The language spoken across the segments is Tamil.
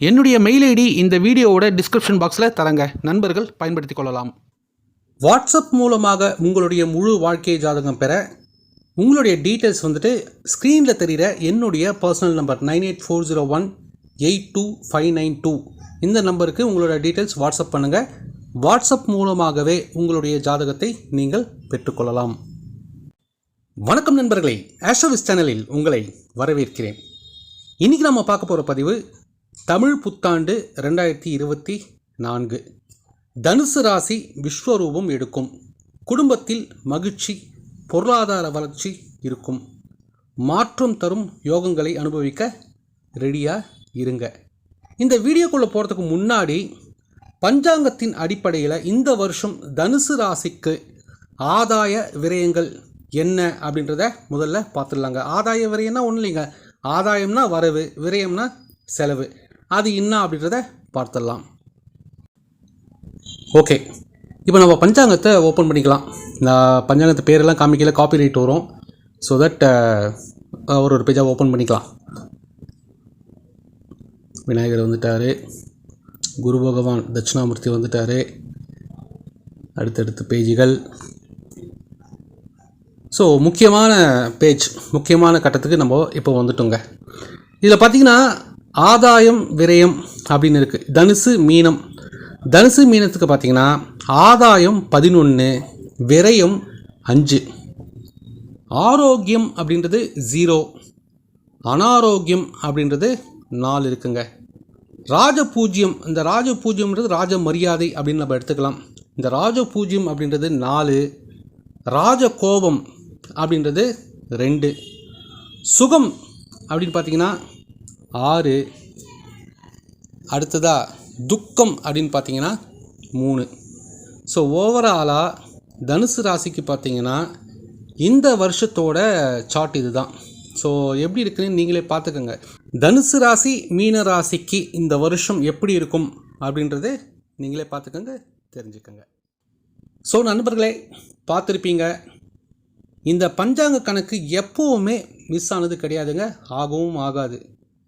என்னுடைய மெயில் ஐடி இந்த வீடியோவோட டிஸ்கிரிப்ஷன் பாக்ஸில் தரங்க. நண்பர்கள் பயன்படுத்தி கொள்ளலாம். வாட்ஸ்அப் மூலமாக உங்களுடைய முழு வாழ்க்கை ஜாதகம் பெற உங்களுடைய டீட்டெயில்ஸ் வந்துட்டு ஸ்க்ரீனில் தெரிகிற என்னுடைய personal number nine eight four zero one eight two five nine two. இந்த நம்பருக்கு உங்களோட டீட்டெயில்ஸ் வாட்ஸ்அப் பண்ணுங்கள் வாட்ஸ்அப் மூலமாகவே உங்களுடைய ஜாதகத்தை நீங்கள் பெற்றுக்கொள்ளலாம் வணக்கம் நண்பர்களே. ஆஷோவிஸ் சேனலில் உங்களை வரவேற்கிறேன். இன்றைக்கி நம்ம பார்க்க போகிற பதிவு தமிழ் புத்தாண்டு ரெண்டாயிரத்தி இருபத்தி நான்கு. தனுசு ராசி விஸ்வரூபம் எடுக்கும். குடும்பத்தில் மகிழ்ச்சி பொருளாதார வளர்ச்சி இருக்கும். மாற்றம் தரும் யோகங்களை அனுபவிக்க ரெடியாக இருங்க. இந்த வீடியோக்குள்ளே போகிறதுக்கு முன்னாடி பஞ்சாங்கத்தின் அடிப்படையில் இந்த வருஷம் தனுசு ராசிக்கு ஆதாய விரயங்கள் என்ன அப்படின்றத முதல்ல பார்த்துடலாங்க. ஆதாய விரயம்னா ஒன்றும் இல்லைங்க ஆதாயம்னா வரவு விரயம்னா செலவு. அது என்ன அப்படின்றத பார்த்துடலாம். ஓகே இப்போ நம்ம பஞ்சாங்கத்தை ஓப்பன் பண்ணிக்கலாம். நான் பஞ்சாங்கத்து பேரெல்லாம் காமிக்கல காப்பி ரைட் வரும் ஸோ தட் ஒரு ஒரு பேஜாக ஓப்பன் பண்ணிக்கலாம். விநாயகர் வந்துட்டார். குரு பகவான் தட்சிணாமூர்த்தி வந்துட்டார். அடுத்தடுத்த பேஜுகள். ஸோ முக்கியமான பேஜ் முக்கியமான கட்டத்துக்கு நம்ம இப்போ வந்துட்டோங்க. இதில் பார்த்தீங்கன்னா ஆதாயம் விரயம் அப்படின்னு இருக்குது தனுசு மீனம். தனுசு மீனத்துக்கு பார்த்தீங்கன்னா ஆதாயம் பதினொன்று விரயம் அஞ்சு. ஆரோக்கியம் அப்படின்றது ஜீரோ அனாரோக்கியம் அப்படின்றது நாலு இருக்குங்க. ராஜ பூஜ்யம் இந்த ராஜ பூஜ்யம்ன்றது ராஜ மரியாதை அப்படின்னு நம்ம எடுத்துக்கலாம். இந்த ராஜ பூஜ்யம் அப்படின்றது நாலு. ராஜ கோபம் அப்படின்றது ரெண்டு. சுகம் அப்படின்னு பார்த்தீங்கன்னா ஆறு. அடுத்ததாக துக்கம் அப்படின்னு பார்த்தீங்கன்னா மூணு. ஸோ ஓவராலாக தனுசு ராசிக்கு பார்த்தீங்கன்னா இந்த வருஷத்தோட சார்ட் இது தான் ஸோ எப்படி இருக்குன்னு நீங்களே பார்த்துக்கோங்க. தனுசு ராசி மீன ராசிக்கு இந்த வருஷம் எப்படி இருக்கும் அப்படின்றது நீங்களே பார்த்துக்கோங்க தெரிஞ்சுக்கோங்க. ஸோ நண்பர்களே பார்த்துருப்பீங்க. இந்த பஞ்சாங்க கணக்கு எப்போவுமே மிஸ் ஆனது கிடையாதுங்க. ஆகவும் ஆகாது.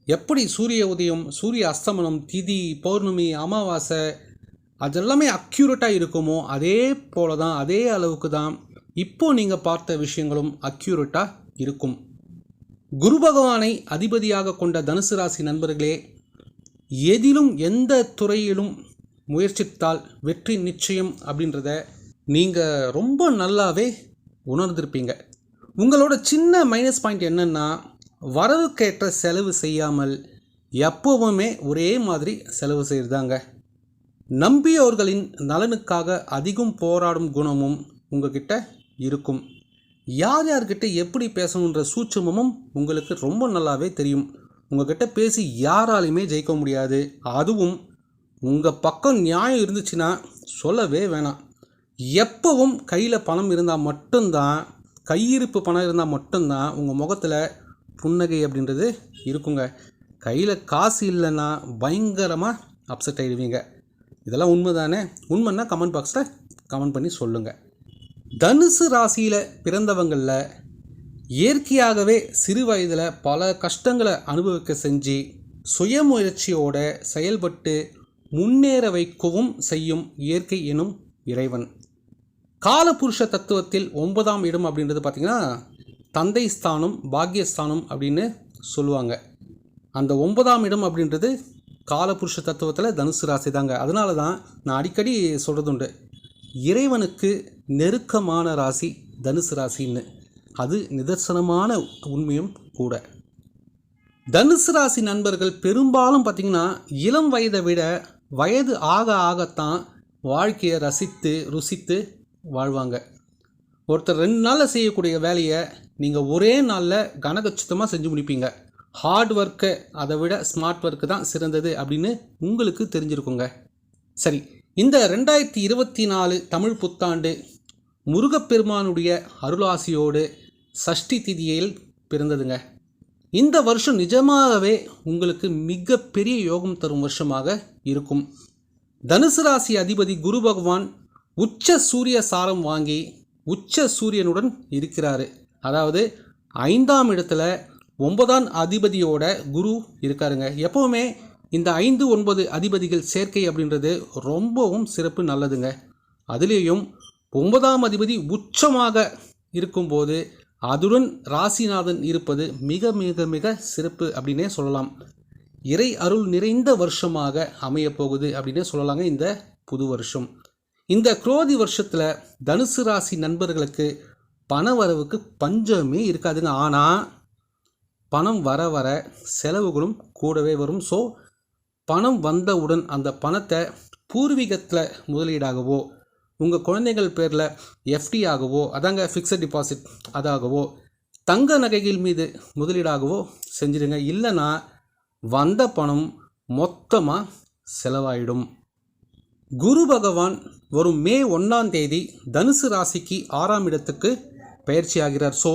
எப்படி சூரிய உதயம் சூரிய அஸ்தமனம் திதி பௌர்ணமி அமாவாசை அதெல்லாமே அக்யூரேட்டாக இருக்குமோ அதே போல தான் அதே அளவுக்கு தான் இப்போ நீங்கள் பார்த்த விஷயங்களும் அக்யூரேட்டாக இருக்கும். குரு பகவானை அதிபதியாக கொண்ட தனுசு ராசி நண்பர்களே எதிலும் எந்த துறையிலும் முயற்சித்தால் வெற்றி நிச்சயம் அப்படின்றத நீங்கள் ரொம்ப நல்லாவே உணர்ந்திருப்பீங்க. உங்களோட சின்ன மைனஸ் பாயிண்ட் என்னென்னா வரவுக்கேற்ற செலவு செய்யாமல் எப்போவுமே ஒரே மாதிரி செலவு செய்கிறதாங்க நம்பியவர்களின் நலனுக்காக அதிகம் போராடும் குணமும் உங்ககிட்ட இருக்கும். யார் யார்கிட்ட எப்படி பேசணுன்ற சூட்சமும் உங்களுக்கு ரொம்ப நல்லாவே தெரியும். உங்ககிட்ட பேசி யாராலையுமே ஜெயிக்க முடியாது. அதுவும் உங்கள் பக்கம் நியாயம் இருந்துச்சுன்னா சொல்லவே வேணாம். எப்பவும் கையில் பணம் இருந்தால் மட்டும்தான் கையிருப்பு பணம் இருந்தால் மட்டும்தான் உங்கள் முகத்தில் புன்னகை அப்படின்றது இருக்குங்க. கையில் காசு இல்லைன்னா பயங்கரமாக அப்செட் ஆகிடுவீங்க இதெல்லாம் உண்மை தானே உண்மைன்னா கமெண்ட் பாக்ஸில் கமெண்ட் பண்ணி சொல்லுங்கள் தனுசு ராசியில் பிறந்தவங்களில் இயற்கையாகவே சிறு வயதில் பல கஷ்டங்களை அனுபவிக்க செஞ்சு சுயமுயற்சியோடு செயல்பட்டு முன்னேற வைக்கவும் செய்யும் இயற்கை எனும் இறைவன். காலபுருஷ தத்துவத்தில் ஒன்பதாம் இடம் அப்படின்றது பார்த்திங்கன்னா தந்தை ஸ்தானம் பாக்யஸ்தானம் அப்படின்னு சொல்லுவாங்க. அந்த ஒன்பதாம் இடம் அப்படின்றது காலபுருஷ தத்துவத்தில் தனுசு ராசி தாங்க அதனால தான் நான் அடிக்கடி சொல்கிறது உண்டு இறைவனுக்கு நெருக்கமான ராசி தனுசு ராசின்னு. அது நிதர்சனமான உண்மையும் கூட. தனுசு ராசி நண்பர்கள் பெரும்பாலும் பார்த்திங்கன்னா இளம் வயதை விட வயது ஆக ஆகத்தான் வாழ்க்கையை ரசித்து ருசித்து வாழ்வாங்க. ஒருத்தர் ரெண்டு நாளில் செய்யக்கூடிய வேலையை நீங்கள் ஒரே நாளில் கனகச்சித்தமாக செஞ்சு முடிப்பீங்க. ஹார்ட் ஒர்க்கு அதை விட ஸ்மார்ட் ஒர்க்கு தான் சிறந்தது அப்படின்னு உங்களுக்கு தெரிஞ்சிருக்குங்க. சரி இந்த ரெண்டாயிரத்தி இருபத்தி நாலு தமிழ் புத்தாண்டு முருகப்பெருமானுடைய அருளாசியோடு சஷ்டி திதியில் பிறந்ததுங்க. இந்த வருஷம் நிஜமாகவே உங்களுக்கு மிகப்பெரிய யோகம் தரும் வருஷமாக இருக்கும். தனுசு ராசி அதிபதி குரு பகவான் உச்ச சூரிய சாரம் வாங்கி உச்ச சூரியனுடன் இருக்கிறாரு. அதாவது ஐந்தாம் இடத்துல ஒன்பதாம் அதிபதியோட குரு இருக்காருங்க. எப்போவுமே இந்த ஐந்து ஒன்பது அதிபதிகள் சேர்க்கை அப்படின்றது ரொம்பவும் சிறப்பு நல்லதுங்க. அதுலேயும் ஒன்பதாம் அதிபதி உச்சமாக இருக்கும்போது அதுடன் ராசிநாதன் இருப்பது மிக மிக மிக சிறப்பு அப்படின்னே சொல்லலாம். இறை அருள் நிறைந்த வருஷமாக அமையப்போகுது அப்படின்னே சொல்லலாங்க இந்த புது வருஷம். இந்த குரோதி வருஷத்தில் தனுசு ராசி நண்பர்களுக்கு பண வரவுக்கு பஞ்சமே இருக்காதுங்க ஆனால் பணம் வர வர செலவுகளும் கூடவே வரும். ஸோ பணம் வந்தவுடன் அந்த பணத்தை பூர்வீகத்தில் முதலீடாகவோ உங்கள் குழந்தைகள் பேரில் எஃப்டி ஆகவோ அதாங்க ஃபிக்ஸட் டிபாசிட் அதாகவோ தங்க நகைகள் மீது முதலீடாகவோ செஞ்சிடுங்க இல்லைன்னா வந்த பணம் மொத்தமாக செலவாயிடும். குரு பகவான் வரும் மே ஒன்றாம் தேதி தனுசு ராசிக்கு ஆறாம் இடத்துக்கு பயிற்சி ஆகிறார் ஸோ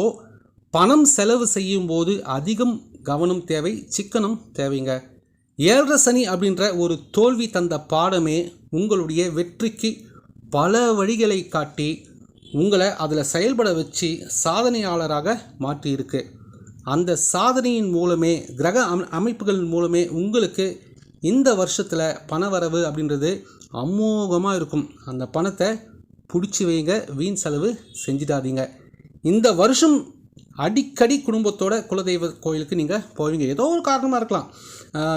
பணம் செலவு செய்யும் போது அதிகம் கவனம் தேவை சிக்கனம் தேவைங்க. ஏழரை சனி அப்படின்ற ஒரு தோல்வி தந்த பாடமே உங்களுடைய வெற்றிக்கு பல வழிகளை காட்டி உங்களை அதில் செயல்பட வச்சு சாதனையாளராக மாற்றியிருக்கு. அந்த சாதனையின் மூலமே கிரக அம அமைப்புகள் மூலமே உங்களுக்கு இந்த வருஷத்தில் பணவரவு அப்படின்றது அமோகமாக இருக்கும். அந்த பணத்தை பிடிச்சி வைங்க வீண் செலவு செஞ்சிடாதீங்க. இந்த வருஷம் அடிக்கடி குடும்பத்தோட குலதெய்வ கோயிலுக்கு நீங்கள் போவீங்க. ஏதோ ஒரு காரணமாக இருக்கலாம்.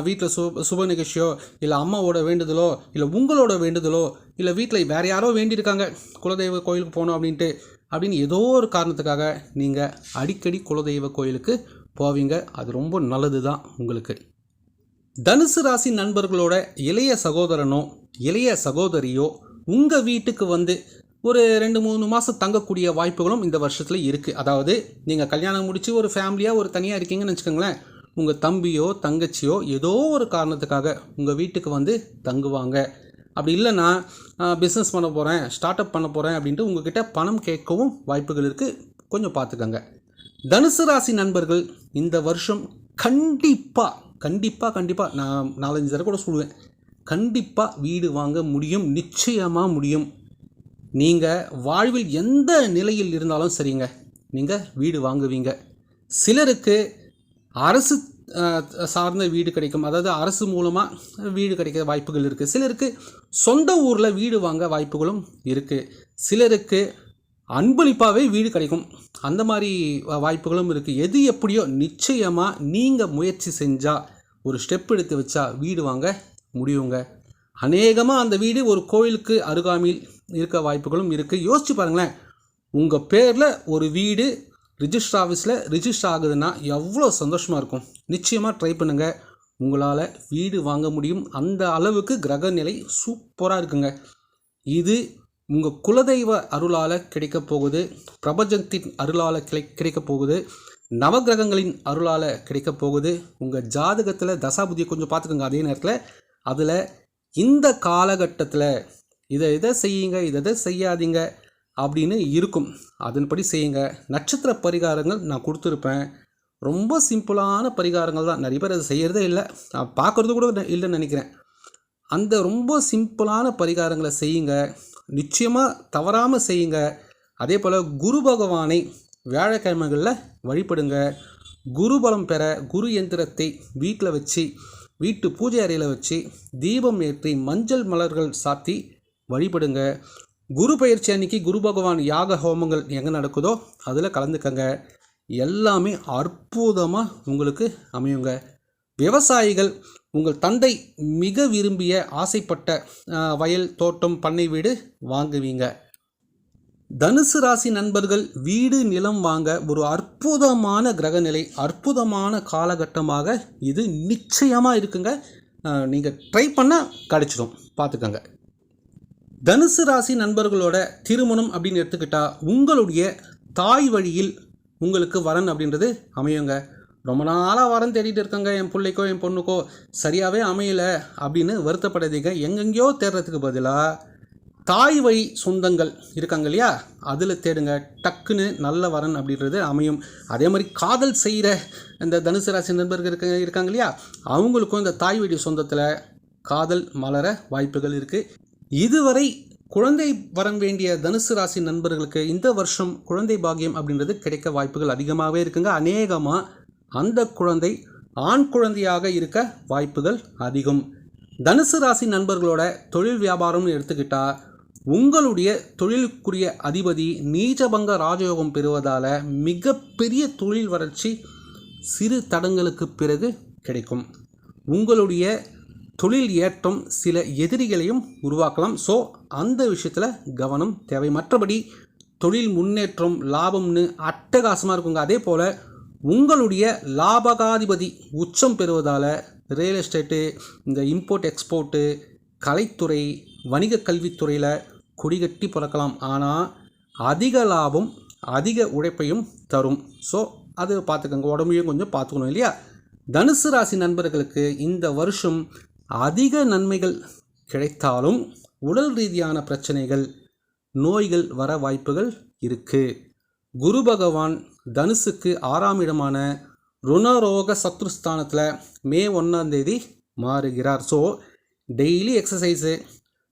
வீட்டில் சு சுப நிகழ்ச்சியோ இல்லை அம்மாவோட வேண்டுதலோ இல்லை உங்களோட வேண்டுதலோ இல்லை வீட்டில் வேறு யாரோ வேண்டியிருக்காங்க. குலதெய்வ கோயிலுக்கு போகணும் அப்படின்ட்டு அப்படின்னு ஏதோ ஒரு காரணத்துக்காக நீங்கள் அடிக்கடி குலதெய்வ கோயிலுக்கு போவீங்க. அது ரொம்ப நல்லது தான் உங்களுக்கு. தனுசு ராசி நண்பர்களோட இளைய சகோதரனோ இளைய சகோதரியோ உங்கள் வீட்டுக்கு வந்து ஒரு ரெண்டு மூணு மாதம் தங்கக்கூடிய வாய்ப்புகளும் இந்த வருஷத்தில் இருக்குது அதாவது நீங்கள் கல்யாணம் முடித்து ஒரு ஃபேமிலியாக ஒரு தனியாக இருக்கீங்கன்னு வச்சுக்கோங்களேன் உங்கள் தம்பியோ தங்கச்சியோ ஏதோ ஒரு காரணத்துக்காக உங்கள் வீட்டுக்கு வந்து தங்குவாங்க. அப்படி இல்லைன்னா பிஸ்னஸ் பண்ண போகிறேன் ஸ்டார்ட் அப் பண்ண போகிறேன் அப்படின்ட்டு உங்ககிட்ட பணம் கேட்கவும் வாய்ப்புகள் இருக்குது கொஞ்சம் பார்த்துக்கோங்க. தனுசு ராசி நண்பர்கள் இந்த வருஷம் கண்டிப்பாக கண்டிப்பாக கண்டிப்பாக நான் நாலஞ்சு தடவை கூட சொல்லுவேன். கண்டிப்பாக வீடு வாங்க முடியும் நிச்சயமாக முடியும். நீங்கள் வாழ்வில் எந்த நிலையில் இருந்தாலும் சரிங்க. நீங்கள் வீடு வாங்குவீங்க. சிலருக்கு அரசு சார்ந்த வீடு கிடைக்கும். அதாவது அரசு மூலமாக வீடு கிடைக்க வாய்ப்புகள் இருக்குது சிலருக்கு சொந்த ஊரில் வீடு வாங்க வாய்ப்புகளும் இருக்குது சிலருக்கு அன்பளிப்பாகவே வீடு கிடைக்கும். அந்த மாதிரி வாய்ப்புகளும் இருக்குது எது எப்படியோ நிச்சயமாக நீங்கள் முயற்சி செஞ்சால் ஒரு ஸ்டெப் எடுத்து வச்சா வீடு வாங்க முடியுங்க. அநேகமாக அந்த வீடு ஒரு கோயிலுக்கு அருகாமையில் இருக்க வாய்ப்புகளும் இருக்குது யோசிச்சு பாருங்களேன். உங்கள் பேரில் ஒரு வீடு ரிஜிஸ்டர் ஆஃபீஸில் ரிஜிஸ்டர் ஆகுதுன்னா எவ்வளோ சந்தோஷமாக இருக்கும். நிச்சயமாக ட்ரை பண்ணுங்கள் உங்களால் வீடு வாங்க முடியும். அந்த அளவுக்கு கிரக நிலை சூப்பராக இருக்குங்க. இது உங்கள் குலதெய்வ அருளால் கிடைக்கப் போகுது. பிரபஞ்சத்தின் அருளால் கிடை கிடைக்கப் போகுது. நவகிரகங்களின் அருளால் கிடைக்கப் போகுது. உங்கள் ஜாதகத்தில் தசாபுதியை கொஞ்சம் பார்த்துக்கோங்க. அதே நேரத்தில் அதில் இந்த காலகட்டத்தில் இதை இதை செய்யுங்க இதை இதை செய்யாதீங்க அப்படின்னு இருக்கும். அதன்படி செய்யுங்க. நட்சத்திர பரிகாரங்கள் நான் கொடுத்துருப்பேன். ரொம்ப சிம்பிளான பரிகாரங்கள் தான். நிறைய பேர் அதை செய்கிறதே இல்லை. நான் பார்க்குறது கூட இல்லைன்னு நினைக்கிறேன். அந்த ரொம்ப சிம்பிளான பரிகாரங்களை செய்யுங்க. நிச்சயமாக தவறாமல் செய்யுங்க. அதே போல் குரு பகவானை வியாழக்கிழமைகளில் வழிபடுங்க. குரு பலம் பெற குரு எந்திரத்தை வீட்டில் வச்சு வீட்டு பூஜை அறையில் வச்சு தீபம் ஏற்றி மஞ்சள் மலர்கள் சாத்தி வழிபடுங்க. குரு பயிற்சி அன்னைக்கு குரு பகவான் யாக ஹோமங்கள் எங்கே நடக்குதோ அதில் கலந்துக்கங்க. எல்லாமே அற்புதமாக உங்களுக்கு அமையுங்க. விவசாயிகள் உங்கள் தந்தை மிக விரும்பிய ஆசைப்பட்ட வயல் தோட்டம் பண்ணை வீடு வாங்குவீங்க. தனுசு ராசி நண்பர்கள் வீடு நிலம் வாங்க ஒரு அற்புதமான கிரகநிலை அற்புதமான காலகட்டமாக இது நிச்சயமாக இருக்குங்க. நீங்கள் ட்ரை பண்ணால் கிடச்சிடும் பார்த்துக்கோங்க. தனுசு ராசி நண்பர்களோட திருமணம் அப்படின்னு எடுத்துக்கிட்டால் உங்களுடைய தாய் வழியில் உங்களுக்கு வரன் அப்படின்றது அமையுங்க. ரொம்ப நாளாக வரன் தேடிட்டு இருக்காங்க. என் பிள்ளைக்கோ என் பொண்ணுக்கோ சரியாகவே அமையலை அப்படின்னு வருத்தப்படாதீங்க. எங்கெங்கேயோ தேடுறதுக்கு பதிலாக தாய் வழி சொந்தங்கள் இருக்காங்க இல்லையா? அதில் தேடுங்க. டக்குன்னு நல்ல வரன் அப்படின்றது அமையும். அதே மாதிரி காதல் செய்கிற இந்த தனுசு ராசி நண்பர்கள் இருக்க இருக்காங்க இல்லையா? அவங்களுக்கும் இந்த தாய் வழி சொந்தத்தில் காதல் மலர வாய்ப்புகள் இருக்குது இதுவரை குழந்தை வரம் வேண்டிய தனுசு ராசி நண்பர்களுக்கு இந்த வருஷம் குழந்தை பாகியம் அப்படின்றது கிடைக்க வாய்ப்புகள் அதிகமாகவே இருக்குங்க. அநேகமாக அந்த குழந்தை ஆண் குழந்தையாக இருக்க வாய்ப்புகள் அதிகம். தனுசு ராசி நண்பர்களோட தொழில் வியாபாரம்னு எடுத்துக்கிட்டால் உங்களுடைய தொழிலுக்குரிய அதிபதி நீச்சபங்க ராஜயோகம் பெறுவதால் மிகப்பெரிய தொழில் வளர்ச்சி சிறு தடங்களுக்கு பிறகு கிடைக்கும். உங்களுடைய தொழில் ஏற்றம் சில எதிரிகளையும் உருவாக்கலாம். ஸோ அந்த விஷயத்தில் கவனம் தேவை. மற்றபடி தொழில் முன்னேற்றம் லாபம்னு அட்டகாசமாக இருக்குங்க. அதே போல் உங்களுடைய லாபகாதிபதி உச்சம் பெறுவதால் ரியல் எஸ்டேட்டு இந்த இம்போர்ட் எக்ஸ்போர்ட்டு கலைத்துறை வணிக கல்வித்துறையில் கொடிகட்டி பிறக்கலாம் ஆனால் அதிக லாபம் அதிக உழைப்பையும் தரும். ஸோ அது பார்த்துக்கோங்க. உடம்பையும் கொஞ்சம் பார்த்துக்கணும் இல்லையா? தனுசு ராசி நண்பர்களுக்கு இந்த வருஷம் அதிக நன்மைகள் கிடைத்தாலும் உடல் ரீதியான பிரச்சனைகள் நோய்கள் வர வாய்ப்புகள் இருக்குது குரு பகவான் தனுசுக்கு ஆறாம் இடமான ருணரோக சத்ருஸ்தானத்தில் மே ஒன்றாம் தேதி மாறுகிறார். So daily exercise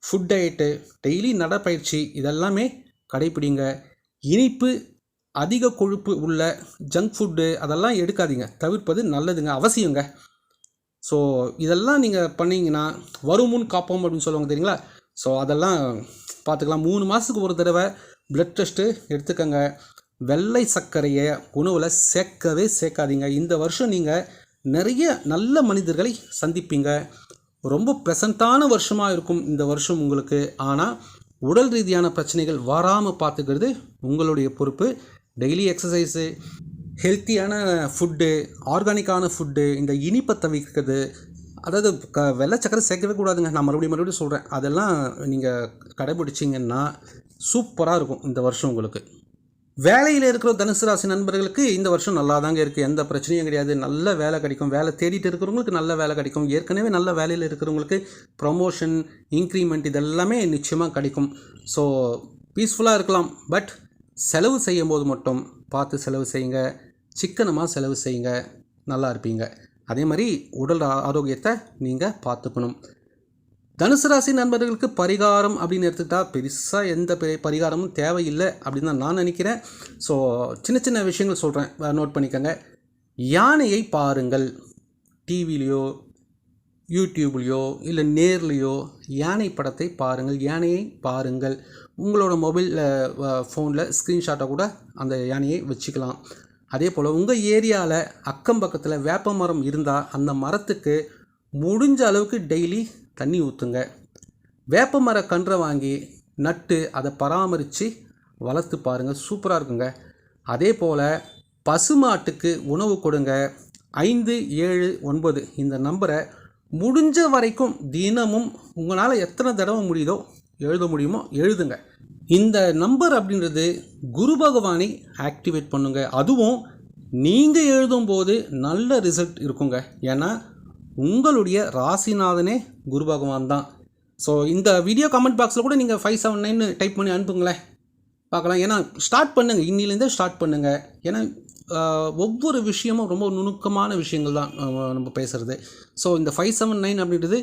food diet daily நடைப்பயிற்சி இதெல்லாமே கடைப்பிடிங்க. இனிப்பு அதிக கொழுப்பு உள்ள ஜங்க் ஃபுட்டு அதெல்லாம் எடுக்காதீங்க. தவிர்ப்பது நல்லதுங்க அவசியங்க. ஸோ இதெல்லாம் நீங்கள் பண்ணீங்கன்னா வருமுன் காப்போம் அப்படின்னு சொல்லுவாங்க தெரியுங்களா? ஸோ அதெல்லாம் பார்த்துக்கலாம் மூணு மாதத்துக்கு ஒரு தடவை பிளட் டெஸ்ட்டு எடுத்துக்கோங்க. வெள்ளை சர்க்கரையை உணவில் சேர்க்கவே சேர்க்காதீங்க. இந்த வருஷம் நீங்கள் நிறைய நல்ல மனிதர்களை சந்திப்பீங்க. ரொம்ப ப்ரெசண்ட்டான வருஷமாக இருக்கும் இந்த வருஷம் உங்களுக்கு. ஆனால் உடல் ரீதியான பிரச்சனைகள் வராமல் பார்த்துக்கிறது உங்களுடைய பொறுப்பு. டெய்லி எக்ஸசைஸு ஹெல்த்தியான ஃபுட்டு ஆர்கானிக்கான ஃபுட்டு இந்த இனிப்பை தவிர்க்கிறது. அதாவது க வெள்ளை சக்கரை சேர்க்கவே கூடாதுங்க. நான் மறுபடியும் மறுபடியும் சொல்கிறேன் அதெல்லாம் நீங்கள் கடைபிடிச்சிங்கன்னா சூப்பராக இருக்கும் இந்த வருஷம் உங்களுக்கு. வேலையில் இருக்கிற தனுசு ராசி நண்பர்களுக்கு இந்த வருஷம் நல்லா தாங்க இருக்குது எந்த பிரச்சனையும் கிடையாது. நல்ல வேலை கிடைக்கும். வேலை தேடிட்டு இருக்கிறவங்களுக்கு நல்ல வேலை கிடைக்கும். ஏற்கனவே நல்ல வேலையில் இருக்கிறவங்களுக்கு ப்ரொமோஷன் இன்க்ரிமெண்ட் இதெல்லாமே நிச்சயமாக கிடைக்கும். ஸோ பீஸ்ஃபுல்லாக இருக்கலாம். பட் செலவு செய்யும் போது மட்டும் பார்த்து செலவு செய்யுங்க. சிக்கனமாக செலவு செய்யுங்க. நல்லா இருப்பீங்க. அதே மாதிரி உடல் ஆரோக்கியத்தை நீங்கள் பார்த்துக்கணும். தனுசு ராசி நண்பர்களுக்கு பரிகாரம் அப்படின்னு எடுத்துக்கிட்டால் பெருசாக எந்த பரிகாரமும் தேவையில்லை அப்படின்னு தான் நான் நினைக்கிறேன். ஸோ சின்ன சின்ன விஷயங்கள் சொல்கிறேன் நோட் பண்ணிக்கோங்க. யானையை பாருங்கள். டிவிலேயோ யூடியூப்லேயோ இல்லை நேர்லேயோ யானை படத்தை பாருங்கள் யானையை பாருங்கள். உங்களோட மொபைலில் ஃபோனில் ஸ்க்ரீன்ஷாட்டை கூட அந்த யானையை வச்சுக்கலாம். அதே போல் உங்கள் ஏரியாவில் அக்கம் பக்கத்தில் வேப்ப மரம் இருந்தால் அந்த மரத்துக்கு முடிஞ்ச அளவுக்கு டெய்லி தண்ணி ஊற்றுங்க வேப்ப மர கன்றை வாங்கி நட்டு அதை பராமரித்து வளர்த்து பாருங்கள் சூப்பராக இருக்குங்க. அதே போல் பசுமாட்டுக்கு உணவு கொடுங்க. ஐந்து ஏழு ஒன்பது இந்த நம்பரை முடிஞ்ச வரைக்கும் தினமும் உங்களால் எத்தனை தடவை முடியுதோ எழுத முடியுமோ எழுதுங்க. இந்த நம்பர் அப்படின்றது குரு பகவானை ஆக்டிவேட் பண்ணுங்க. அதுவும் நீங்கள் எழுதும்போது நல்ல ரிசல்ட் இருக்குங்க. ஏன்னா உங்களுடைய ராசிநாதனே குரு பகவான் தான். ஸோ இந்த வீடியோ கமெண்ட் பாக்ஸில் கூட நீங்கள் ஃபைவ் செவன் நைன் டைப் பண்ணி அனுப்புங்களேன். பார்க்கலாம். ஏன்னா ஸ்டார்ட் பண்ணுங்கள் இன்னிலேருந்தே ஸ்டார்ட் பண்ணுங்கள் ஏன்னா ஒவ்வொரு விஷயமும் ரொம்ப நுணுக்கமான விஷயங்கள் தான் நம்ம பேசுகிறது ஸோ இந்த ஃபைவ் செவன் நைன் அப்படின்றது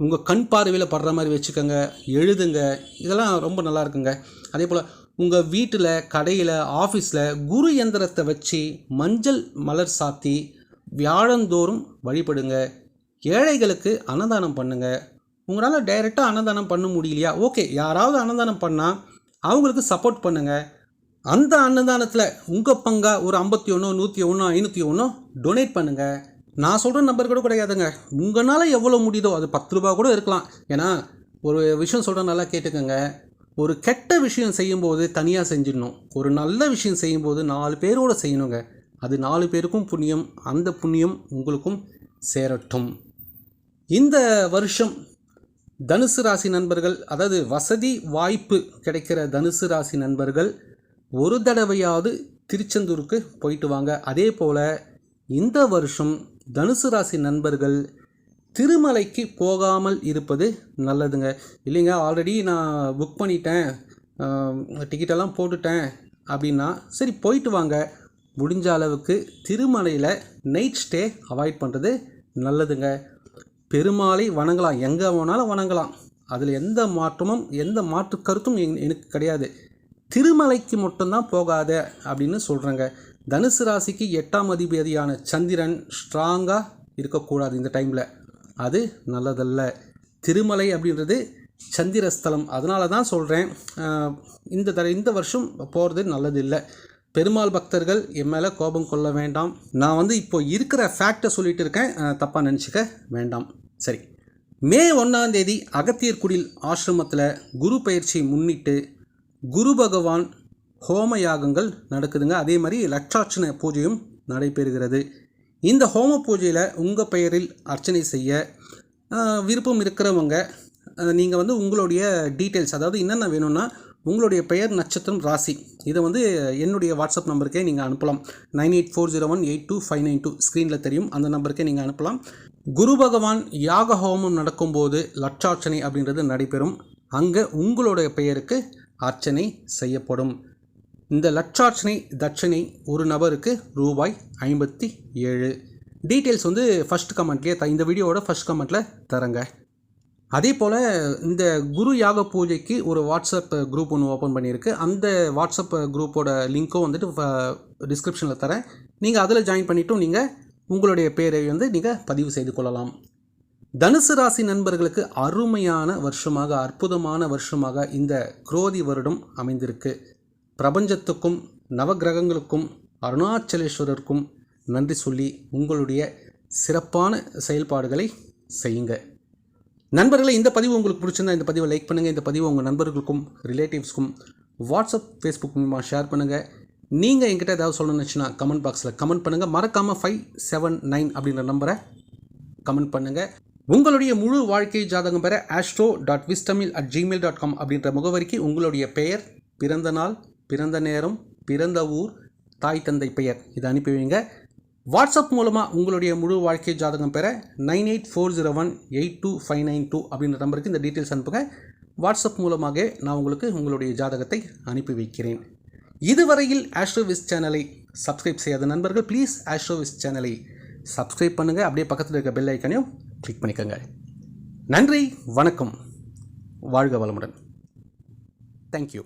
உங்கள் கண் பார்வையில் படுற மாதிரி வச்சுக்கோங்க எழுதுங்க இதெல்லாம் ரொம்ப நல்லா இருக்குங்க. அதே போல் உங்கள் வீட்டில் கடையில் ஆஃபீஸில் குரு எந்திரத்தை வச்சு மஞ்சள் மலர் சாத்தி வியாழந்தோறும் வழிபடுங்க. ஏழைகளுக்கு அன்னதானம் பண்ணுங்க. உங்களால் டைரெக்டாக அன்னதானம் பண்ண முடியலையா? ஓகே யாராவது அன்னதானம் பண்ணால் அவங்களுக்கு சப்போர்ட் பண்ணுங்கள் அந்த அன்னதானத்தில் உங்கள் பங்கா ஒரு ஐம்பத்தி ஒன்றோ நூற்றி ஒன்றோ ஐநூற்றி ஒன்றோ டொனேட் பண்ணுங்கள் நான் சொல்கிற நம்பர் கூட கிடையாதுங்க. உங்களால் எவ்வளோ முடியுதோ அது பத்து ரூபா கூட இருக்கலாம். ஏன்னா ஒரு விஷயம் சொல்கிற நல்லா கேட்டுக்கோங்க. ஒரு கெட்ட விஷயம் செய்யும்போது தனியாக செஞ்சிடணும். ஒரு நல்ல விஷயம் செய்யும்போது நாலு பேரோட செய்யணுங்க. அது நாலு பேருக்கும் புண்ணியம் அந்த புண்ணியம் உங்களுக்கும் சேரட்டும். இந்த வருஷம் தனுசு ராசி நண்பர்கள் அதாவது வசதி வாய்ப்பு கிடைக்கிற தனுசு ராசி நண்பர்கள் ஒரு தடவையாவது திருச்செந்தூருக்கு போயிட்டு வாங்க. அதே போல் இந்த வருஷம் தனுசு ராசி நண்பர்கள் திருமலைக்கு போகாமல் இருப்பது நல்லதுங்க. இல்லைங்க ஆல்ரெடி நான் புக் பண்ணிட்டேன். டிக்கெட்டெல்லாம் போட்டுட்டேன் அப்படின்னா சரி போயிட்டு வாங்க. முடிஞ்ச அளவுக்கு திருமலையில் நைட் ஸ்டே அவாய்ட் பண்ணுறது நல்லதுங்க. பெருமாளை வணங்கலாம். எங்கே வேணாலும் வணங்கலாம். அதில் எந்த மாற்றமும் எந்த மாற்று கருத்தும் எனக்கு கிடையாது. திருமலைக்கு மட்டும்தான் போகாத அப்படின்னு சொல்கிறேங்க தனுசு ராசிக்கு எட்டாம் அதிபதியான சந்திரன் ஸ்ட்ராங்காக இருக்கக்கூடாது இந்த டைமில் அது நல்லதல்ல. திருமலை அப்படின்றது சந்திரஸ்தலம். அதனால தான் சொல்கிறேன் இந்த தர இந்த வருஷம் போகிறது நல்லதில்லை. பெருமாள் பக்தர்கள் என் மேலே கோபம் கொள்ள வேண்டாம். நான் வந்து இப்போ இருக்கிற ஃபேக்டை சொல்லிட்டு இருக்கேன். தப்பாக நினச்சிக்க வேண்டாம். சரி. மே ஒன்றாந்தேதி அகத்தியர்குடில் ஆசிரமத்தில் குரு பயிற்சி முன்னிட்டு குரு பகவான் ஹோம யாகங்கள் நடக்குதுங்க. அதே மாதிரி லட்சாட்சண பூஜையும் நடைபெறுகிறது. இந்த ஹோம பூஜையில் உங்கள் பெயரில் அர்ச்சனை செய்ய விருப்பம் இருக்கிறவங்க நீங்கள் வந்து உங்களுடைய டீட்டெயில்ஸ் அதாவது என்னென்ன வேணும்னா உங்களுடைய பெயர் நட்சத்திரம் ராசி இதை வந்து என்னுடைய வாட்ஸ்அப் நம்பருக்கே நீங்கள் அனுப்பலாம். Nine eight four zero one eight two five nine two ஸ்க்ரீனில் தெரியும். அந்த நம்பருக்கே நீங்கள் அனுப்பலாம். குரு பகவான் யாக ஹோமம் நடக்கும்போது லட்சார்ச்சனை அப்படின்றது நடைபெறும். அங்கே உங்களுடைய பெயருக்கு அர்ச்சனை செய்யப்படும். இந்த லட்சார்ச்சனை தட்சணை ஒரு நபருக்கு ரூபாய் ஐம்பத்தி ஏழு. டீட்டெயில்ஸ் வந்து ஃபஸ்ட் கமெண்ட்லேயே த இந்த வீடியோவோட ஃபஸ்ட் கமெண்ட்டில் தரங்க. அதே போல் இந்த குரு யாக பூஜைக்கு ஒரு வாட்ஸ்அப் குரூப் ஒன்று ஓப்பன் பண்ணியிருக்கு. அந்த வாட்ஸ்அப் குரூப்போட லிங்க்கும் வந்துட்டு டிஸ்கிரிப்ஷனில் தரேன். நீங்கள் அதில் ஜாயின் பண்ணிவிட்டும் நீங்கள் உங்களுடைய பேரை வந்து நீங்கள் பதிவு செய்து கொள்ளலாம். தனுசு ராசி நண்பர்களுக்கு அருமையான வருஷமாக அற்புதமான வருஷமாக இந்த குரோதி வருடம் அமைந்திருக்கு. பிரபஞ்சத்துக்கும் நவக்கிரகங்களுக்கும் அருணாச்சலேஸ்வரருக்கும் நன்றி சொல்லி உங்களுடைய சிறப்பான செயல்பாடுகளை செய்யுங்க. நண்பர்களை இந்த பதிவு உங்களுக்கு பிடிச்சிருந்தா இந்த பதிவை லைக் பண்ணுங்கள் இந்த பதிவை உங்கள் நண்பர்களுக்கும் ரிலேட்டிவ்ஸ்க்கும் வாட்ஸ்அப் ஃபேஸ்புக் மூலமாக ஷேர் பண்ணுங்கள் நீங்கள் என்கிட்ட ஏதாவது சொல்லணுச்சுன்னா கமெண்ட் பாக்ஸில் கமெண்ட் பண்ணுங்கள் மறக்காமல் ஃபைவ் செவன் நைன் அப்படின்ற நம்பரை கமெண்ட் பண்ணுங்கள் உங்களுடைய முழு வாழ்க்கை ஜாதகம் பெற ஆஸ்ட்ரோ டாட் விஸ்டமில் அட் ஜிமெயில் டாட் காம் அப்படின்ற முகவரிக்கு உங்களுடைய பெயர் பிறந்த நாள் பிறந்த நேரம் பிறந்த ஊர் தாய் தந்தை பெயர் இதை அனுப்பி வைங்க. வாட்ஸ்அப் மூலமாக உங்களுடைய முழு வாழ்க்கை ஜாதகம் பெற nine eight four zero one eight two five nine two அப்படின்ற நம்பருக்கு இந்த டீட்டெயில்ஸ் அனுப்புங்க. வாட்ஸ்அப் மூலமாக நான் உங்களுக்கு உங்களுடைய ஜாதகத்தை அனுப்பி வைக்கிறேன். இதுவரையில் ஆஸ்ட்ரோவிஸ் சேனலை சப்ஸ்கிரைப் செய்யாத நண்பர்கள் ப்ளீஸ் ஆஸ்ட்ரோவிஸ் சேனலை சப்ஸ்கிரைப் பண்ணுங்கள் அப்படியே பக்கத்தில் இருக்க பெல் ஐக்கனையும் கிளிக் பண்ணிக்கோங்க. நன்றி வணக்கம். வாழ்க வளமுடன். தேங்க்யூ